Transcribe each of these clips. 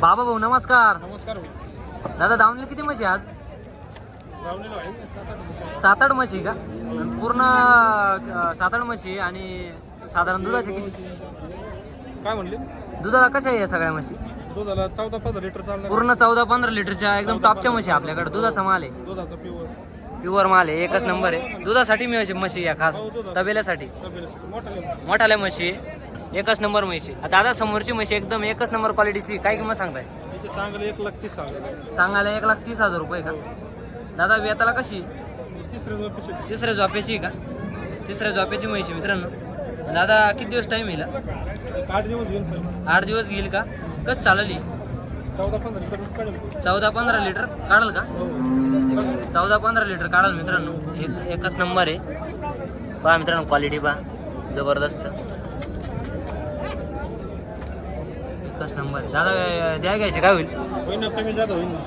बाबा भाऊ नमस्कार. नमस्कार दादा दावणीला किती म्हशी आज? सात आठ म्हशी का? पूर्ण सात आठ म्हशी आणि साधारण दुधाचे किती? काय म्हणले? दुधाला कशा आहे या सगळ्या म्हशी? दुधाला चौदा पंधरा लिटर चालणार पूर्ण चौदा पंधरा लिटरच्या एकदम टॉपच्या म्हशी आपल्याकडे. दुधाचा माल आहे. दुधाचा प्युअर प्युअर माल आहे. एकच नंबर आहे. दुधासाठी मिळायची म्हशी या खास. हो. तबेल्यासाठी. मोठाल्या म्हशी. आहे. एकच नंबर म्हशी. आहे. दादा समोरची म्हशी एकदम एकच नंबर क्वालिटीची काय किंमत सांगताय? सांगले एक लाख तीस सांगले सांगायला एक लाख तीस हजार रुपये का? दादा वेताला कशी? तिसऱ्या रुपयाचे तिसऱ्या झोप्याची आहे का? तिसऱ्या झोप्याची म्हशी मित्रांनो. दादा किती दिवस टाईम येईल आठ दिवस घेऊन सर. आठ दिवस घेईल का? कच चालली? चौदा पंधरा लिटर काढेल. चौदा पंधरा लिटर काढल का? हो. चौदा पंधरा लिटर काढाल मित्रांनो. एक एकच नंबर आहे. पहा मित्रांनो क्वालिटी पहा. जबरदस्त. एकच नंबर दादा द्या घ्यायचे काय होईल? होईन ना कमी जादा होईन ना.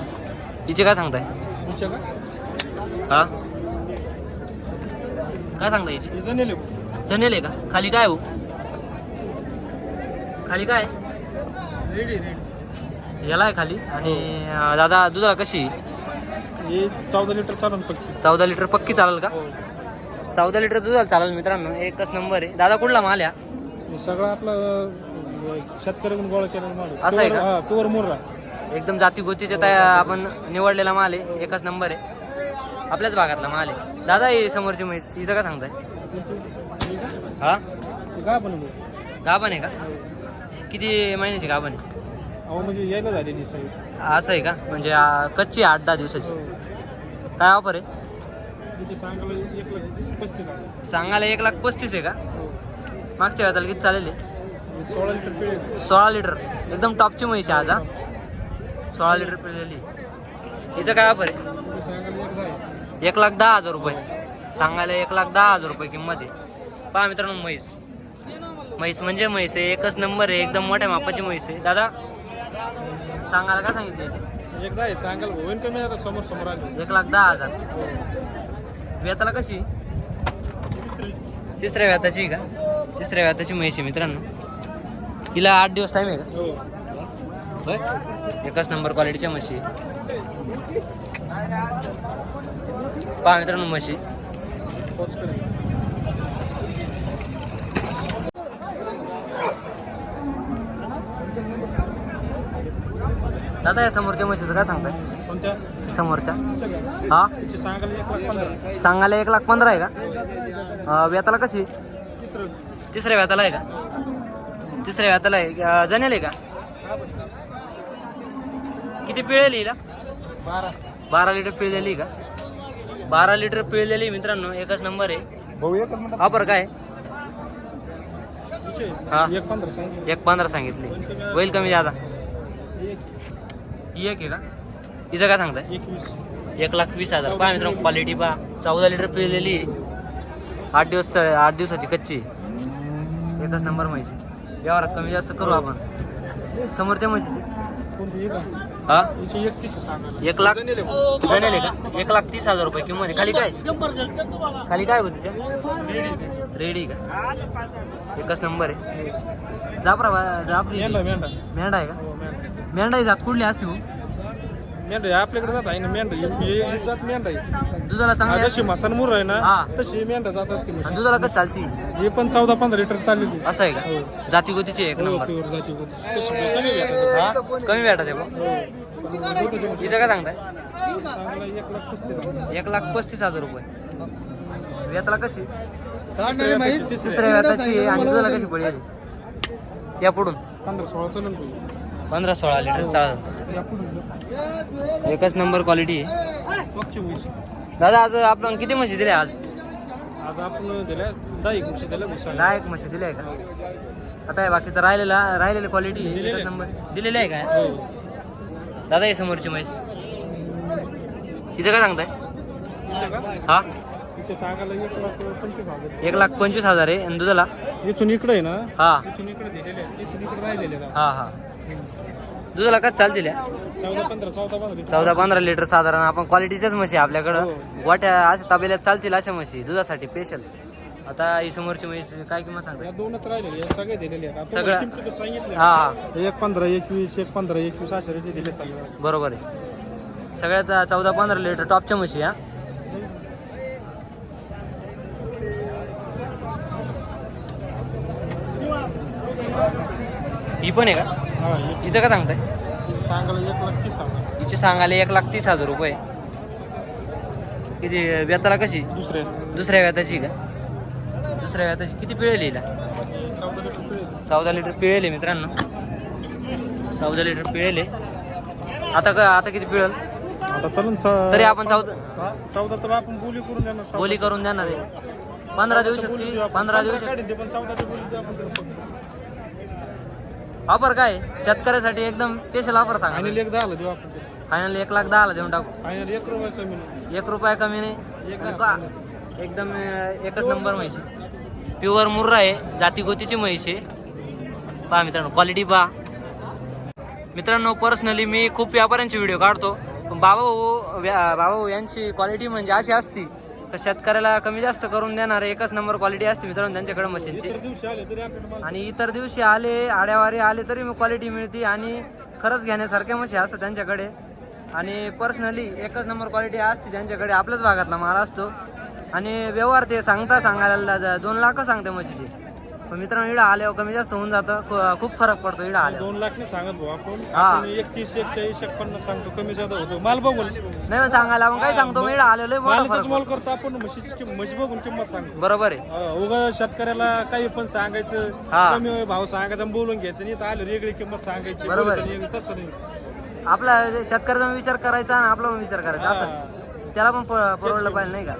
हिचे काय सांगताय? तुमच्या का? हा? काय सांगताय हिचे? आहे जनेल आहे का? खाली काय हो? खाली काय? Ready ready. याला आहे खाली. आणि अं, दादा दुधाला कशी? हे चौदा लिटर चालून पक्की. चौदा लिटर पक्की चालेल का? हो. चौदा लिटर दुधाला चालेल मित्रांनो. एकच नंबर आहे. दादा कुठला माल या हे सगळं आपलं शेतकऱ्याकडून गोळा केलेला माल. असं आहे का? हा प्युअर मुर्रा. एकदम जाती गोतीचे त्या आपण निवडलेला माल आहे. एकच नंबर आहे. आपल्याच भागातला माल आहे. दादा ही समोरची म्हैस हिचं काय सांगताय? हे? का? हा हे काय बनवलं गाभण आहे का? किती महिन्याची गाभण आहे? अहो म्हणजे यायला झालेली सगळी असं आहे का? म्हणजे आ, कच्ची आहे आठ दहा दिवसाची. काय ऑफर आहे? तिचे सांगायला एक लाख तीस पस्तीस आहे सांगायला एक लाख पस्तीस आहे का? मागच्या वेळाला किती चालेल? हे? सोळा लिटर सोळा लिटर. एकदम टॉपची म्हैस आहे आज हा. सोळा लिटर पिळलेली. हिचं काय ऑफर आहे? एक लाख दहा हजार रुपये. सांगायला एक लाख दहा हजार रुपये किंमत आहे. पहा मित्रांनो म्हैस. म्हैस म्हणजे म्हैस आहे एकच नंबर आहे एकदम मोठ्या मापाची म्हैस आहे. दादा सांगायला काय सांगितले? एकदा आहे सांगायला होईन कमी आता समोर समोर आले. एक लाख दहा हजार. व्याताला कशी? तिसऱ्या व्याताची का? तिसऱ्या व्याताची म्हैस आहे मित्रांनो. हिला आठ दिवस टाईम आहे का? हो. एकच नंबर क्वालिटीच्या म्हशी. पहा मित्रांनो म्हशी. दादा या समोरच्या म्हशीचं काय सांगताय? समोरच्या? हा? सांगायला एक लाख पंधरा आहे. का? अं, व्याताला कशी? तिसरं. तिसऱ्या व्याताला आहे का? तिसऱ्या व्याताला आहे. जनेल आहे का? किती पिळेल हिला बारा. बारा लिटर पिळलेली का? बारा लिटर पिळलेली मित्रांनो एकच नंबर आहे. भाऊ एकच म्हणतात ऑफर काय? हा. एक पंधरा सांगितलं. एक पंधरा सांगितली. होईल कमी दादा? एक. ही एक आहे का? हिचं काय सांगताय? एकवीस. एक लाख वीस हजार. पहा मित्रांनो क्वालिटी पहा. चौदा लिटर पिळलेली आठ दिवस आठ दिवसाची कच्ची. एकच नंबर म्हैसी व्यवहारात कमी जास्त करू आपण. समोरच्या म्हशीची? हा? एक लाख जणेल का? एक लाख तीस हजार रुपये किंमत आहे. खाली काय? खाली काय होती तिच्या रेडी का? एकच नंबर आहे. जापरा जापरी मेंढा आहे का? मेंढा मेंढा ही जात कुठली असते भाऊ? मेंढा हे आपल्याकडे जात आहे ना मेंढा हे- हे हे जात मेंढा आहे. दुधाला हा, चांगली जशी मसन मुर आहे ना हा. तशी मेंढा जात असते म्हशी. आणि दुधाला कसं चालती? हे पण चौदा पंधरा लिटर चाललेली असं आहे का? जाती गोतीची एक हो, नंबर. प्युअर जाती होती. तशी कमी भेटत. हा? कमी भेटत आहे. हिचं काय सांगताय एक लाख पस्तीस आहे. एक लाख पस्तीस हजार रुपये. वेताला कशी? तिसऱ्या वेताची आणि दुधाला कशी पडेल या पुढून. पंधरा सोळा चालेल तो. पंधरा सोळा लिटर चालेल. एकच नंबर क्वालिटी. आहे. दादा आज आपण किती म्हशी दिल्या आज? आज आपण दिल्या दहा एक म्हशी दिल्या दहा एक म्हशी दिल्या आहे का? आता हे बाकीचं राहिलेला राहिलेली क्वालिटी एकच दिलेली. नंबर. दिलेली आहे काय हो. दादा ही समोरची म्हैस. हिचं काय सांगताय? तिचं का? हा? तिचं एक लाख पंचवीस हजार आहे. दुधाला? इथून इकडे आहे ना? हा. इथून इकडे. हा हा. दुधाला काय चालतील चौदा पंधरा चौदा पंधरा लिटर. चौदा पंधरा लिटर साधारण. आपण क्वालिटीच्याच म्हशी आहे आपल्याकडं. हो. गोट्या अशा तबेल्यात चालतील अशा म्हशी दुधासाठी स्पेशल आता ही समोरची म्हैस काय किंमत सांगता? या दोनच राहिलेले या सगळे दिलेले आहेत. आपण सगळं- किमती तर सांगितले हा हा. एक पंधरा एकवीस एक पंधरा एकवीस अशा रेट दिले सगळे. बरोबर आहे. सगळ्यात चौदा पंधरा लिटर टॉपच्या म्हशी हा. ही पण आहे का? हिचं का सांगताय? सांगायला एक लाख तीस सांगा हिची सांगायला एक लाख तीस हजार रुपये. किती व्यताला कशी? दुसरे दुसऱ्या व्याताची का? दुसऱ्या व्याताची. किती पिळेल हिला चौदा लिटर रुपये चौदा लिटर पिळेल आहे मित्रांनो. चौदा लिटर पिळेल आहे आता का आता किती पिळेल? आता चलन तरी आपण चौदा हा, चौदा तर आपण बोली करून देणार. चौदा. बोली करून देणार आहे. पंधरा देऊ शकते. पंधरा देऊ शकते. ते, पण बोली आपण. ऑफर काय? शेतकऱ्यासाठी एकदम स्पेशल ऑफर सांगा फायनल एक देऊ आपण फायनल एक लाख दहाला देऊन टाकू. फायनल एक रुपये कमी नाही. एक रुपया कमी नाही. का- एकदम एकच नंबर म्हैस आहे प्युअर मुर्रा आहे जाती गोतीची म्हैस आहे पहा मित्रांनो क्वालिटी पहा. मित्रांनो पर्सनली मी खूप व्यापाऱ्यांचे व्हिडिओ काढतो. पण बाबा भाऊ बाबा भाऊ यांची क्वालिटी म्हणजे अशी असती. तर शेतकऱ्याला कमी जास्त करून देणार एकच नंबर क्वालिटी असते मित्रांनो त्यांच्याकडे मशीनची. आणि इतर दिवशी आले आड्यावारी आले तरी मग क्वालिटी मिळते आणि खरंच घेण्यासारख्या म्हशी असतात त्यांच्याकडे. आणि पर्सनली एकच नंबर क्वालिटी असते त्यांच्याकडे आपल्याच भागातला माल असतो. आणि व्यवहार ते सांगता सांगायला दोन लाख सांगते म्हशीचे पण मित्रांनो इडं आल्यावर कमी जास्त होऊन जातं. खूप फरक पडतो इडं आल्यावर. दोन लाख नाही सांगत भाऊ आपण. आपण एकतीस एकचाळीस एकपन्नास सांगतो. कमी जादा होतो. माल बघून. नाही मग सांगायला आपण काय सांगतो? इडं आलेलो लय मोठा मालाचाच फरक मोल करतो आपण. म्हशीची म्हशी बघून किंमत सांगतो. बरोबर आहे. उगा शेतकऱ्याला काही पण सांगायचं. कमी भाव सांगायचा बोलून घ्यायचं नाही. तर आलं वेगळी किंमत सांगायची. बरोबर तसं नाही. आपला शेतकऱ्याचा विचार करायचा आणि आपला पण विचार करायचा. असं. त्याला पण परवडलं पाहिजे नाही का.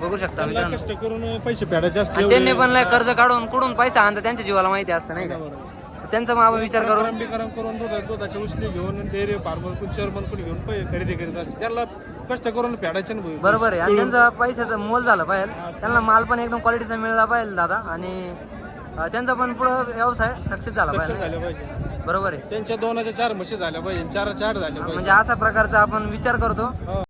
बघू शकता मित्रांनो कष्ट करून पैसे फेडायचे आणि त्यांनी पण लय कर्ज काढून कुठून पैसा आणता त्यांच्या जीवाला माहिती असतं नाही का? तर त्यांचा मग विचार करून करून दूध दुधाच्या उष्णी घेऊन डेअरी फार्मर कोण चेअरमन कोणी घेऊन पै- खरेदी करीत असते. त्याला कष्ट करून फेडायचे ना भाऊ. बरोबर आहे. आणि त्यांचा पैशाचं मोल झालं पाहिजे. त्यांना माल पण एकदम क्वालिटीचा मिळाला पाहिजे दादा. आणि अं, त्यांचा पण पुढं व्यवसाय सक्सेस झाला सक्सेस पाहिजे. झाले पाहिजे. बरोबर आहे. त्यांच्या दोनाच्या चार म्हशी झाल्या पाहिजे चार चार झाल्या पाहिजे. म्हणजे अशा प्रकारचा आपण विचार करतो. हा.